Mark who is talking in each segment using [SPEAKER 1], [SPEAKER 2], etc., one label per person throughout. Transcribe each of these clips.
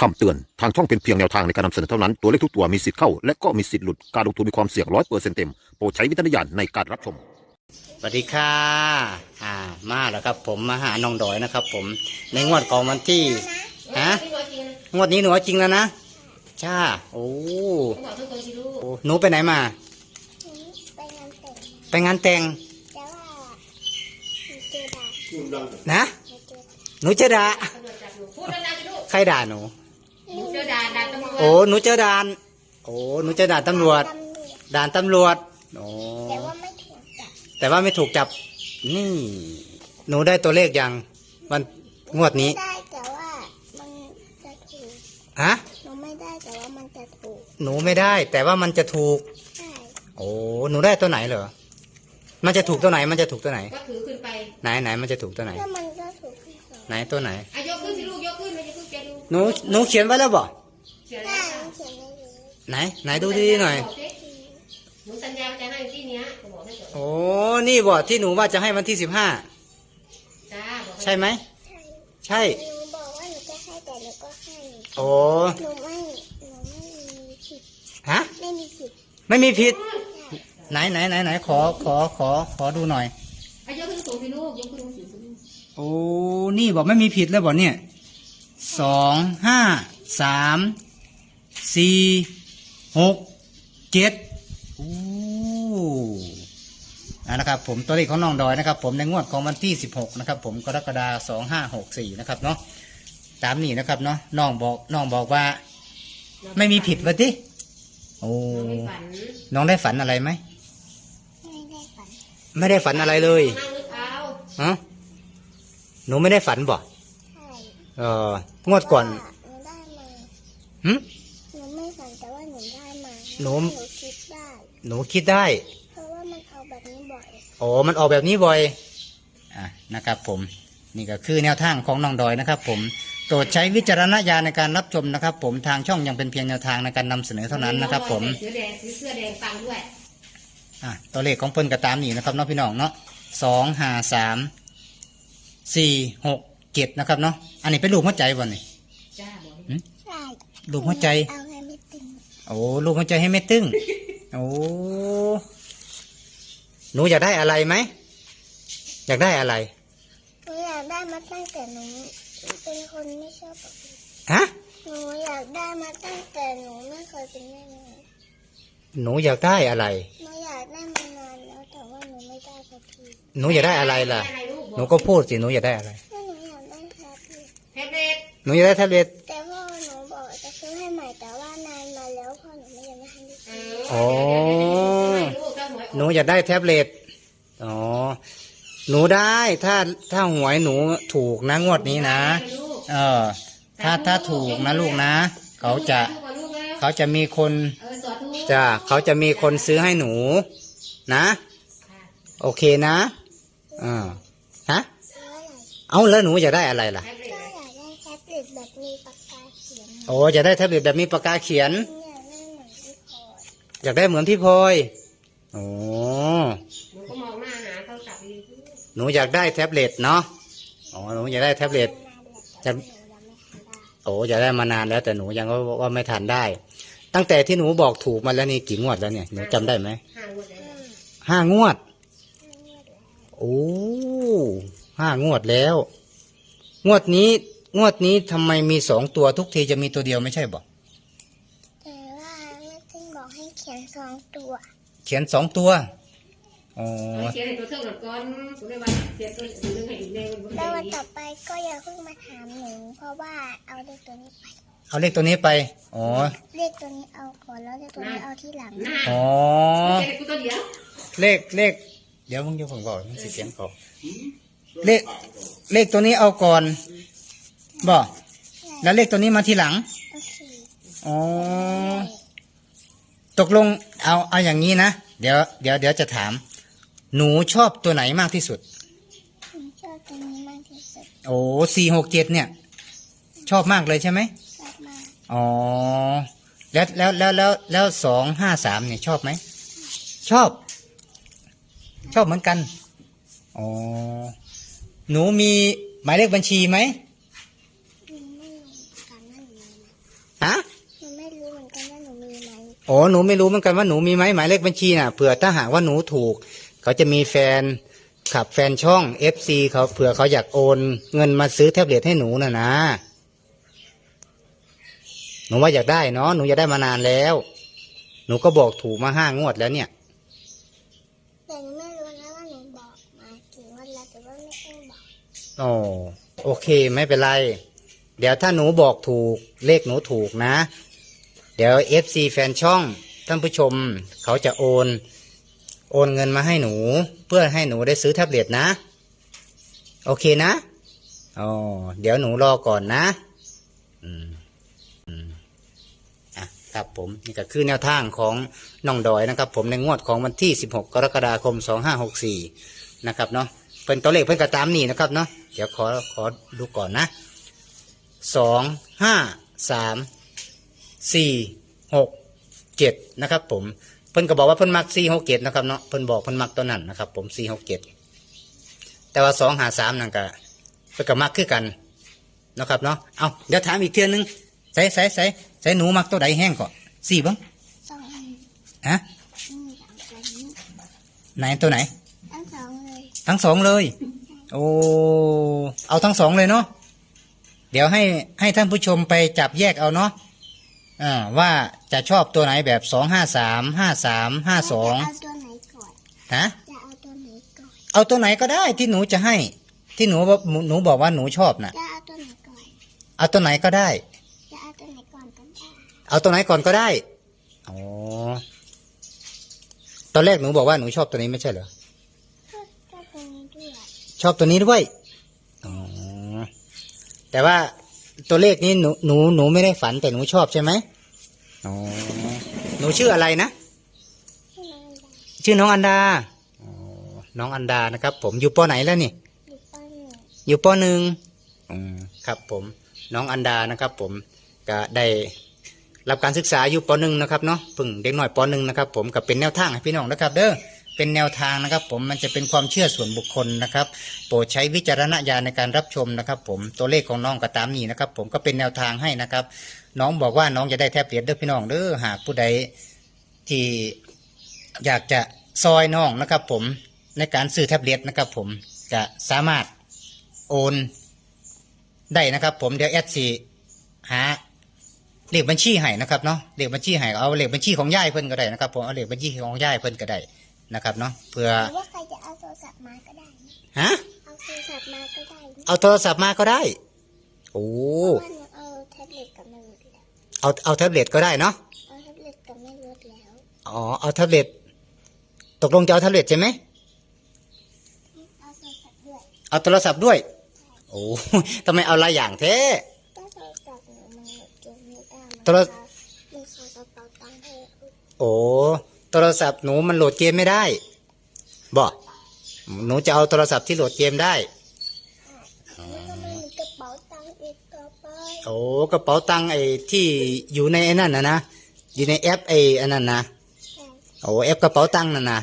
[SPEAKER 1] คำเตือน ทางช่องเป็นเพียงแนวทางในการนำเสนอเท่านั้น ตัวเลขทุกตัวมีสิทธิ์เข้า และก็มีสิทธิ์หลุด การลงทุนมีความเสี่ยงร้อยเปอร์เซ็นต์เต็ม โปรดใช้วิจารณญาณในการรับชม
[SPEAKER 2] สวัสดีค่ะอ่ามาแล้วครับ ผมมาหาน้องดอยนะครับ ผมในงวดของวันที่ฮะงวดนี้หนูเอาจริงแล้วนะจ้าโอ้โอ้หนูไปไหนมา
[SPEAKER 3] ไปงานแต่ง
[SPEAKER 2] ไปงานแต่ง
[SPEAKER 3] แต่ว่าหนูเจอด่า
[SPEAKER 2] นะ
[SPEAKER 3] หนูเจอด่า
[SPEAKER 2] หนูจะด่าใครด่าหนู
[SPEAKER 4] เจอด่าด่าตำรวจ
[SPEAKER 2] โอ้หนูเจอด่าน โอ้หนูเจอด่านตำรวจ
[SPEAKER 3] ตำรวจ
[SPEAKER 2] ด่านตำรวจโอ้
[SPEAKER 3] แต่ว่าไม่ถูกจับ
[SPEAKER 2] แต่ว่าไม่ถูกจับ นี่ หนูได้ตัวเลขยังวันงวดนี้
[SPEAKER 3] ได้แต่ว่ามันจะถูก
[SPEAKER 2] ฮะ
[SPEAKER 3] หนูไม่ได้แต่ว่ามันจะถูก
[SPEAKER 2] หนูไม่ได้ แต่ว่ามันจะถูก
[SPEAKER 3] ใช่
[SPEAKER 2] โอ้หนูได้ตัวไหนเหรอ มันจะถูกตัวไหน มันจะถูกตัวไหน
[SPEAKER 4] ก็ถือขึ้นไป
[SPEAKER 2] ไหนไหนมันจะถูกตัวไหน
[SPEAKER 3] แล้วมันก็ถูกที่สอง
[SPEAKER 2] ไหนตัวไหน
[SPEAKER 4] อา
[SPEAKER 2] หนูหนูเขียนไว้แล้วบ่
[SPEAKER 4] เขียน
[SPEAKER 3] ได้
[SPEAKER 4] แล้ว
[SPEAKER 3] มันเขียนไม่รู้
[SPEAKER 2] ไหน ไหนดูดีๆหน่อย
[SPEAKER 4] บกสิหนูสัญญาว่าจะให้ที่เนี้ยบอกให้จบ
[SPEAKER 2] โอ้นี่บ่ที่หนูว่าจะให้วันที่สิบห้า
[SPEAKER 4] จ้าบอก
[SPEAKER 2] ใช่ไหม
[SPEAKER 3] ใช่
[SPEAKER 2] ใช่
[SPEAKER 3] หนูบอกว่าหนูจะให้แต่หนูก็ให้
[SPEAKER 2] โอ้
[SPEAKER 3] หนูไม่ หนูไม่มีผิด
[SPEAKER 2] ฮะ
[SPEAKER 3] ไม่มีผิด
[SPEAKER 2] ไม่มีผิด
[SPEAKER 3] ใช่
[SPEAKER 2] ไหนไหนไหนไหนขอขอขอขอดูหน่อย
[SPEAKER 4] อายกขึ้นสูงสิลูกยกขึ้นสูงสิลูก
[SPEAKER 2] โอ้นี่บอกไม่มีผิดแล้วบอกเนี่ย สองห้าสามสี่หกเจ็ดโอ้อ่านะครับผมตัวเลขของน้องดอยนะครับ ผมในงวดของวันที่สิบหกนะครับ ผมกรกฎาสองห้าหกสี่นะครับเนาะตามนี้นะครับเนาะน้องบอกน้องบอกว่า ไม่มีผิดวะทิโอ้
[SPEAKER 4] น้องไม่ฝัน
[SPEAKER 2] น้องได้ฝันอะไรไหม
[SPEAKER 3] ไม่ได้ฝัน
[SPEAKER 2] ไม่ได้ฝันอะไรเลย
[SPEAKER 4] นั่งนึกเอา
[SPEAKER 2] ฮะหนูไม่ได้ฝันบ่
[SPEAKER 3] ใช่
[SPEAKER 2] เอองวดก่อน
[SPEAKER 3] หนูได้มา
[SPEAKER 2] หึ
[SPEAKER 3] หนูไม่ฝันแต่ว่าหนูได้มา
[SPEAKER 2] หนู
[SPEAKER 3] หนูคิดได้
[SPEAKER 2] หนูคิดได้
[SPEAKER 3] เพราะว่ามันเอาแบบนี้บ่อย
[SPEAKER 2] โอ้มันออกแบบนี้บ่อย อะนะครับ ผมนี่ก็คือแนวทางของน้องดอยนะครับ ผมโปรดใช้วิจารณญาณในการรับชมนะครับ ผมทางช่องยังเป็นเพียงแนวทางในการนำเสนอเท่านั้นนะครับ ผม
[SPEAKER 4] เสื้อแดงซื้อเสื้อแดงฟังด้วย
[SPEAKER 2] อะตัวเลขของเพิ่นก็ตามนี่นะครับเนาะพี่น้องเนาะสองห้าสามสี่หก เจ็ดนะครับเนาะอันนี้เป็นลูกหัวใจบ่นี่
[SPEAKER 4] จ้าบอก
[SPEAKER 3] ใช่
[SPEAKER 2] ลูกหัวใจ
[SPEAKER 3] เอาให้ไม่ตึง
[SPEAKER 2] โอ้ลูกหัวใจให้ไม่ตึงโอ้หนูอยากได้อะไรไหมอยากได้อะไร
[SPEAKER 3] หนูอยากได้มาตั้งแต่หนูเป็นคนไม่ชอบปกติ
[SPEAKER 2] ฮะ
[SPEAKER 3] หนูอยากได้มาตั้งแต่หนูไม่เคยเป็นแม่เลย
[SPEAKER 2] หนูอยากได้อะไร
[SPEAKER 3] หนูอยากได้มานานแล้วแต่ว่าหนูไม่ได้สักที
[SPEAKER 2] หนูอยากได้อะไรล่ะ
[SPEAKER 4] อะไรลูก
[SPEAKER 2] หนูก็พูดสิหนูอยากได้อะไร
[SPEAKER 3] ถ้าหนู ท็บเล็ต
[SPEAKER 2] หนูอยากได้แท็บเล็ต
[SPEAKER 3] แต่พ่อหนูบอกจะซื้อให้ใหม่แต่ว่านานมาแล้วพ่อหนูไม่ยังไม่ให้ซื้อ
[SPEAKER 4] เออเดี๋ยวเดี๋ยวเดี๋ยวจะซื้อให้ลูกถ้าหวยออก
[SPEAKER 2] หนูอยากได้แท็บเล็ตอ๋อหนูได้ถ้าถ้าหวยหนูถูกนะงวดนี้นะ
[SPEAKER 4] ลูก
[SPEAKER 2] เออ ถ้าถ้าถูกนะลูกนะ เขาจะ
[SPEAKER 4] ลูกแล้ว
[SPEAKER 2] เขาจะมีคน
[SPEAKER 4] เออสอดลูก
[SPEAKER 2] จะเขาจะมีคนซื้อให้หนู นะ โอเคนะอ่าฮะ
[SPEAKER 3] ซื้ออะไร
[SPEAKER 2] เอาแล้วหนูอยากได้อะไรล่ะ
[SPEAKER 3] ล็ตแบบมีปากกาเขียน
[SPEAKER 2] โอ้อยากได้แท็บเล็ตแบบมีปากกาเขียน
[SPEAKER 3] อยากได้เหมือนที่พอ
[SPEAKER 2] อยากได้เหมือนพี่พลอยโอ้
[SPEAKER 4] หนูก็มองหน้าหาเขากลับดี
[SPEAKER 2] หนูอยากได้แท็บเล็ตเนาะอ๋อหนูอยากได้แท็บเล็ต
[SPEAKER 3] นานแหละแต่
[SPEAKER 2] จะ
[SPEAKER 3] หนูยังไม่ทำได้
[SPEAKER 2] โอ้อยากได้มานานแล้ว แต่หนูยังว่าว่าไม่ทันได้ ตั้งแต่ที่หนูบอกถูกมาแล้วนี่กี่งวดแล้วเนี่ยหนูจำได้ไหม
[SPEAKER 4] ห่างหมดเลย
[SPEAKER 2] ห้างวด
[SPEAKER 3] ห้างวดแล้ว
[SPEAKER 2] โอ้ห้างวดแล้ว งวดนี้ งวดนี้ทำไมมีสองตัวทุกทีจะมีตัวเดียวไม่ใช่บอก
[SPEAKER 3] แต่ว่าแม่ติ้งบอกให้เขียนสองตัว
[SPEAKER 2] เขียนสองตัวอ๋อ
[SPEAKER 4] เขียนให้ตัวเท่าหลอดก้อนกูได้ว่าเขียนตัวอื่นให้อีกแนวมัน
[SPEAKER 3] แล้ววัน
[SPEAKER 4] ดี
[SPEAKER 3] ต่อไปก็อย่าเพิ่งมาถามหนูเพราะว่าเอาเลขตัวนี้ไป
[SPEAKER 2] เอาเลขตัวนี้ไปอ๋อ
[SPEAKER 3] เลขตัวนี้เอาก่อนแล้วเลขตัวนี้เอาที่หลัง
[SPEAKER 4] หน้า
[SPEAKER 2] อ๋อ
[SPEAKER 4] เขียนให้กูตัวเดียว
[SPEAKER 2] เลขเลข เดี๋ยวมึงจะผมบอกมันสิเสียงขอบเลขเลขตัวนี้เอาก่อน บอกแล้วเลขตัวนี้มาทีหลัง
[SPEAKER 3] โอเค
[SPEAKER 2] อ๋อตกลงเอาเอาอย่างนี้นะเดี๋ยวเดี๋ยวเดี๋ยวจะถาม หนูชอบตัวไหนมากที่สุด
[SPEAKER 3] ผมชอบตัวนี้มากที่สุด
[SPEAKER 2] โอ้สี่หกเจ็ดเนี่ย ชอบมากเลยใช่ไหม
[SPEAKER 3] ชอบมาก
[SPEAKER 2] อ๋อแล้วแล้วแล้วแล้วแล้วสองห้าสามเนี่ยชอบไหม ชอบ ชอบเหมือนกันอ๋อหนูมีหมายเลขบัญชีไหม
[SPEAKER 3] หนูไม่รู้กันนั่นเลยนะ
[SPEAKER 2] อ๋อหนูไม่รู้เหมือนกันว่าหนูมีไหมหมายเลขบัญชีน่ะเผื่อถ้าหากว่าหนูถูก เขาจะมีแฟนขับแฟนช่อง FC เขาเผื่อเขาอยากโอนเงินมาซื้อแท็บเล็ตให้หนูน่ะนะ หนูว่าอยากได้เนาะหนูอยากได้มานานแล้ว หนูก็บอกถูกมาห้างวดแล้วเนี่ย
[SPEAKER 3] แต่หนูไม่รู้นะว่าหนูบอกมากี่วันแล้วแต่ว่าไม่ได้บอก
[SPEAKER 2] โอ้โอเคไม่เป็นไร เดี๋ยวถ้าหนูบอกถูกเลขหนูถูกนะ เดี๋ยว FC แฟนช่องท่านผู้ชม เขาจะโอน โอนเงินมาให้หนู เพื่อให้หนูได้ซื้อแท็บเล็ตนะ โอเคนะอ๋อเดี๋ยวหนูรอก่อนนะ อืมอืมอะครับผมนี่ก็คือแนวทางของน้องดอยนะครับ ผมในงวดของวันที่ 16 กรกฎาคม 2564 นะครับเนาะเป็นตัวเลขเพิ่นก็ตามนี่นะครับเนาะเดี๋ยวขอขอดูก่อนนะสองห้า สามสี่หกเจ็ดนะครับ ผมเพิ่นก็บอกว่าเพิ่นมักสี่หกเจ็ดนะครับเนาะเพิ่นบอกเพิ่นมักตัวนั้นนะครับ ผมสี่หกเจ็ดแต่ว่าสองหาสามนั่นก็เพิ่นก็มักคือกันนะครับเนาะเอาเดี๋ยวถามอีกเทื่อนึงใส่ใส่ใส่ใส่หนูมักตัวใดแห้งก่อนสี่บ้าง
[SPEAKER 3] สองอัน
[SPEAKER 2] ฮะ
[SPEAKER 3] อืมสองอันนี้
[SPEAKER 2] ไหนตัวไหน
[SPEAKER 3] ทั้งสองเลย
[SPEAKER 2] ทั้งสองเลย โอ้เอาทั้งสองเลยเนาะเดี๋ยวให้ให้ท่านผู้ชมไปจับแยกเอาเนาะ อ่าว่าจะชอบตัวไหนแบบสองห้าสามห้าสามห้าสอง
[SPEAKER 3] จะเอาตัวไหนก่อน
[SPEAKER 2] ฮะ
[SPEAKER 3] จะเอาตัวไหนก่อน
[SPEAKER 2] เอาตัวไหนก็ได้ที่หนูจะให้ ที่หนูบอกหนูบอกว่าหนูชอบน่ะ
[SPEAKER 3] จะเอาตัวไหนก่อน
[SPEAKER 2] เอาตัวไหนก็ได้
[SPEAKER 3] จะเอาตัวไหนก่อนก็ได้
[SPEAKER 2] เอาตัวไหนก่อนก็ได้อ๋อตอนแรกหนูบอกว่าหนูชอบตัวนี้ไม่ใช่เหรอ
[SPEAKER 3] ก็ก็ตัวนี้ด้วย
[SPEAKER 2] ชอบตัวนี้ด้วยอ๋อแต่ว่า ตัวเลขนี้หนูหนูหนูไม่ได้ฝันแต่หนูชอบใช่ไหมอ๋อหนูชื่ออะไรนะ
[SPEAKER 3] ที่น้องดา
[SPEAKER 2] ชื่อน้องอันดาอ๋อน้องอันดานะครับ ผมอยู่ปอไหนแล้วนี่
[SPEAKER 3] อยู่ป้อนหนึ่ง
[SPEAKER 2] อยู่ปหนึ่งอืมครับผมน้องอันดานะครับ ผมก็ได้รับการศึกษาอยู่ปหนึ่งนะครับเนาะเพึ่งเด็กหน่อยปหนึ่งนะครับ ผมก็เป็นแนวทางให้พี่น้องนะครับ เด้อ เป็นแนวทางนะครับ ผมมันจะเป็นความเชื่อส่วนบุคคลนะครับ โปรดใช้วิจารณญาณในการรับชมนะครับ ผมตัวเลขของน้องก็ตามนี้นะครับ ผมก็เป็นแนวทางให้นะครับ น้องบอกว่าน้องจะได้แทบเปรียบเด้อพี่น้องเด้อหากผู้ใดที่อยากจะซอยน้องนะครับ ผมในการซื้อแท็บเล็ตนะครับ ผมจะสามารถโอนได้นะครับ ผมเดี๋ยวแอดซีหาเลขบัญชีให้นะครับเนาะเลขบัญชีให้เอาเลขบัญชีของย่ายเพิ่นก็ได้นะครับ ผมเอาเลขบัญชีของย่ายเพิ่นก็ได้ นะครับเนาะเพื่อ
[SPEAKER 3] หรือว่าใครจะเอาโทรศัพท์มาก็ได้นะ
[SPEAKER 2] ฮะ
[SPEAKER 3] เอาโทรศัพท์มาก็ได้นะ
[SPEAKER 2] เอาโทรศัพท์มาก็ได้โอ้
[SPEAKER 3] เพราะว่าหนูเอาแท็บเล็ตกับไม่รถแล้ว
[SPEAKER 2] เอาเอาแท็บเล็ตก็ได้เนาะ
[SPEAKER 3] เอาแท็บเล็ตกับไม่รถแล้ว
[SPEAKER 2] อ๋อเอาแท็บเล็ตตกลงจะเอาแท็บเล็ตใช่ไหม
[SPEAKER 3] เอาโทรศัพท์ด้วย
[SPEAKER 2] เอาโทรศัพท์ด้วย โอ้ทำไมเอาหลายอย่างแท้
[SPEAKER 3] ก็โทรศัพท์หนูมันโหลดเกมไม่ได้มัน
[SPEAKER 2] โทร
[SPEAKER 3] มันใช้กระเป๋าตังค์ให้
[SPEAKER 2] โอ้ โทรศัพท์หนูมันโหลดเกมไม่ได้บอกหนูจะเอาโทรศัพท์ที่โหลดเกมได้
[SPEAKER 3] แล้วก็ไม่มีกระเป๋าตังค์อีกต่อไป
[SPEAKER 2] โอ้กระเป๋าตังค์ไอ้ที่อยู่ในไอ้นั่นนะนะอยู่ในแอปไอ้อันนั้นนะ
[SPEAKER 3] ใช่
[SPEAKER 2] โอ้แอปกระเป๋าตังค์นั่นนะ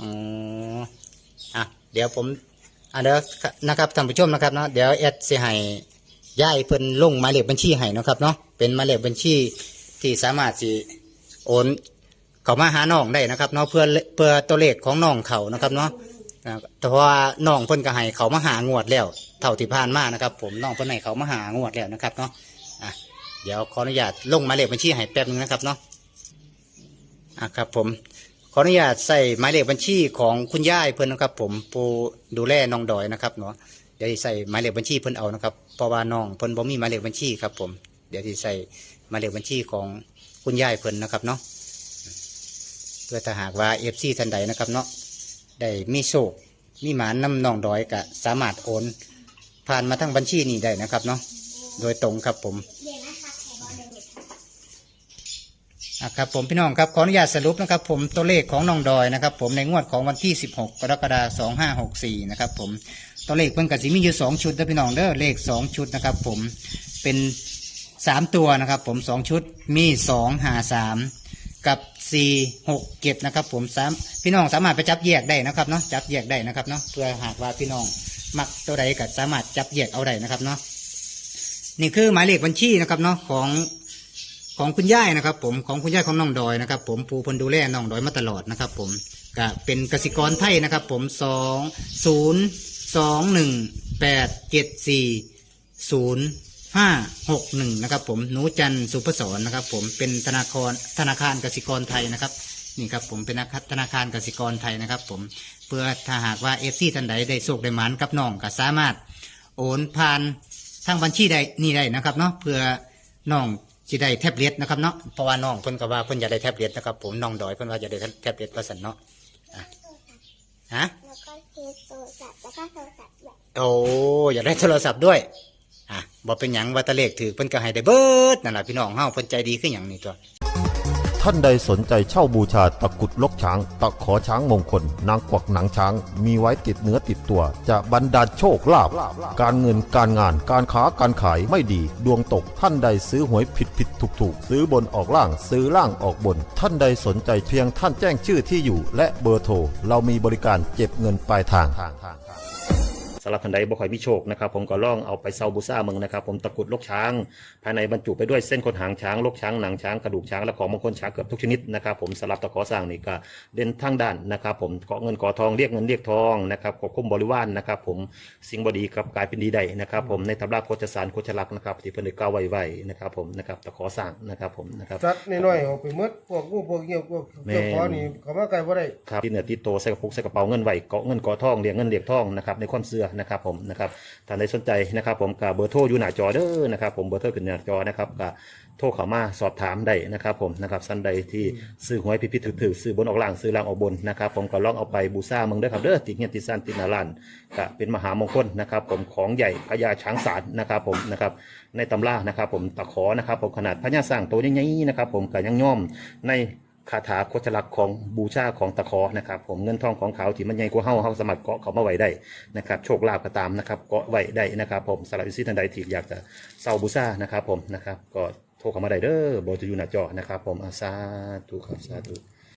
[SPEAKER 2] อ๋ออะเดี๋ยวผมอะเดี๋ยวนะครับท่านผู้ชมนะครับเนาะเดี๋ยวแอดสิให้ย้ายเพิ่นลงหมายเลขบัญชีให้เนาะครับเนาะเป็นหมายเลขบัญชีที่สามารถสิโอน เขามาหาน้องได้นะครับเนาะเพื่อเพื่อตัวเลขของน้องเขานะครับเนาะอ่าแต่ว่าน้องเพิ่นก็ให้เขามาหางวดแล้ว เท่าที่ผ่านมานะครับ ผมน้องเพิ่นให้เขามาหางวดแล้วนะครับเนาะอะเดี๋ยวขออนุญาตลงหมายเลขบัญชีให้แป๊บนึงนะครับเนาะอะครับผมขออนุญาตใส่หมายเลขบัญชีของคุณย่ายเพิ่นนะครับ ผมผู้ดูแลน้องดอยนะครับเนาะเดี๋ยวสิใส่หมายเลขบัญชีเพิ่นเอานะครับเพราะว่าน้องเพิ่นบ่มีหมายเลขบัญชีครับผมเดี๋ยวที่ใส่หมายเลขบัญชีของคุณย่ายเพิ่นนะครับเนาะ พื่อถ้าหากว่าเอฟซีท่านใดนะครับเนาะได้มีโชคมีหมานนำน้องดอยก็สามารถโอน ผ่านมาทางบัญชีนี้ได้นะครับเนาะโดยตรงครับผม
[SPEAKER 3] นะค
[SPEAKER 2] รับผมพี่น้องครับขออนุญาตสรุปนะครับ ผมตัวเลขของน้องดอยนะครับ ผมในงวดของวันที่ 16 กรกฎาคม2564 นะครับ ผมตัวเลขเพิ่นกับสิมีอยู่สองชุดนะพี่น้องเด้อเลขสองชุดนะครับ ผมเป็นสามตัวนะครับ ผมสองชุดมีสองหาสาม กับสี่หกเจ็ดนะครับ ผมสามพี่น้องสามารถไปจับแยกได้นะครับเนาะจับแยกได้นะครับเนาะเพื่อหากว่าพี่น้องมักตัวใดก็สามารถจับแยกเอาได้นะครับเนาะนี่คือหมายเลขบัญชีนะครับเนาะของของคุณย่ายนะครับ ผมของคุณย่ายของน้องดอยนะครับ ผมผู้เพนดูแลน้องดอยมาตลอดนะครับ ผมก็เป็นกสิกรไทยนะครับ ผมสองศูนย์สองหนึ่งแปดเจ็ดสี่ศูนย์ ห้าหกหนึ่งนะครับผมหนูจันทร์สุพศรนะครับ ผมเป็นธนาคารธนาคารกสิกรไทยนะครับนี่ครับผมเป็นธนาคารกสิกรไทยนะครับ ผมเพื่อถ้าหากว่าเอฟซีท่านใดได้โชคได้หมานกับน้องก็สามารถ โอนผ่านทางบัญชีใดนี่ได้นะครับเนาะเพื่อน้องจะได้แท็บเล็ตนะครับเนาะเพราะว่าน้องเพิ่นก็ว่าเพิ่นอยากได้แท็บเล็ตนะครับ ผมน้องดอยเพิ่นว่าอยากได้แท็บเล็ตว่าซั่นเนาะอะฮะ
[SPEAKER 3] แล้วก็เทสโทรศัพท์แล้วก็โทรศัพท์แบบ
[SPEAKER 2] โอ้อยากได้โทรศัพท์ด้วย บอะบ่เป็นหยังว่าตะเลขถือเพิ่นก็ให้ได้เบิดนั่นล่ะพี่น้องเฮาเพิ่นใจดีคือหยังนี่ตัว
[SPEAKER 1] ท่านใดสนใจเช่าบูชาตะกรุดลกช้าง ตะขอช้างมงคล นางกวักหนังช้าง มีไว้ติดเนื้อติดตัว จะบรรดาลโชคลาภการเงินการงานการค้าการขายไม่ดีดวงตกท่านใดซื้อหวยผิดผิดถูกถูกซื้อบนออกล่างซื้อล่างออกบน ท่านใดสนใจเพียงท่านแจ้งชื่อที่อยู่ และเบอร์โทรเรามีบริการเก็บเงินปลายทาง สำหรับท่านใดบ่ค่อยมีโชคนะครับผมก็ล่องเอาไปเซาบูซ่าเมืองนะครับผมตะกรุดลกช้าง ภายในบรรจุไปด้วยเส้นขนหางช้างลกช้างหนังช้างกระดูกช้างและของมงคลช้างเกือบทุกชนิดนะครับผมสำหรับตะขอสร้างนี่ก็เด่นทางด้านนะครับผมเกาะเงินเกาะทองเรียกเงินเรียกทองนะครับควบคุมบริวารนะครับผมสิ่งบดีกับกลายเป็นดีได้นะครับผมในตำราโคจสารโคจลักษณ์นะครับที่เพิ่นได้กล่าวไว้ไว้นะครับผมนะครับตะขอสร้างนะครับผมนะครับ
[SPEAKER 5] สัตว์น้อยๆออกไปหมดพวกงูพวกเงี้ยวพวก
[SPEAKER 1] แม่น
[SPEAKER 5] เจ้าขอนี่เขามาไกลบ่ได้
[SPEAKER 1] ครับที่เหนือที่โตใส่กระปุกใส่กระเป๋าเงินไว้เกาะเงินเกาะทองเรียงเงินเรียกทองนะครับในความเสื่อนะครับผมนะครับท่านใดสนใจนะครับ ผมกับเบอร์โทรอยู่หน้าจอเด้อนะครับ ผมเบอร์โทรขึ้นหน้าจอนะครับกับโทรเข้ามาสอบถามได้นะครับ ผมนะครับสันใดที่ซื้อหวยพิพิธถือๆซื้อบนออกล่างซื้อล่างออกบนนะครับผมก็ลองเอาไปบูชามืองเด้ครับเด้อติดเงียติดซันติดนาลานก็เป็นมหามงคลนะครับ ผมของใหญ่พญาช้างศาลนะครับผมนะครับในตำรานะครับ ผมตะขอนะครับผมขนาดพญาสร้างตัวใหญ่นะครับ ผมก็ยังย่อมใน คาถาโคชลักของบูชาของตะเคอนะครับผมเงินทองของเขาที่มันใหญ่กว่าเฮาเฮาสามารเกาะเขามาไว้ได้นะครับโชคลาภก็ตามนะครับเกาะไว้ได้นะครับผมสำหรับอิสิทันใดที่อยากจะเซาบูชานะครับผมนะครับก็โทรเข้ามาได้เด้อเบอร์จะอยู่หน้าจอนะครับผมอาซาธุครับสาธุ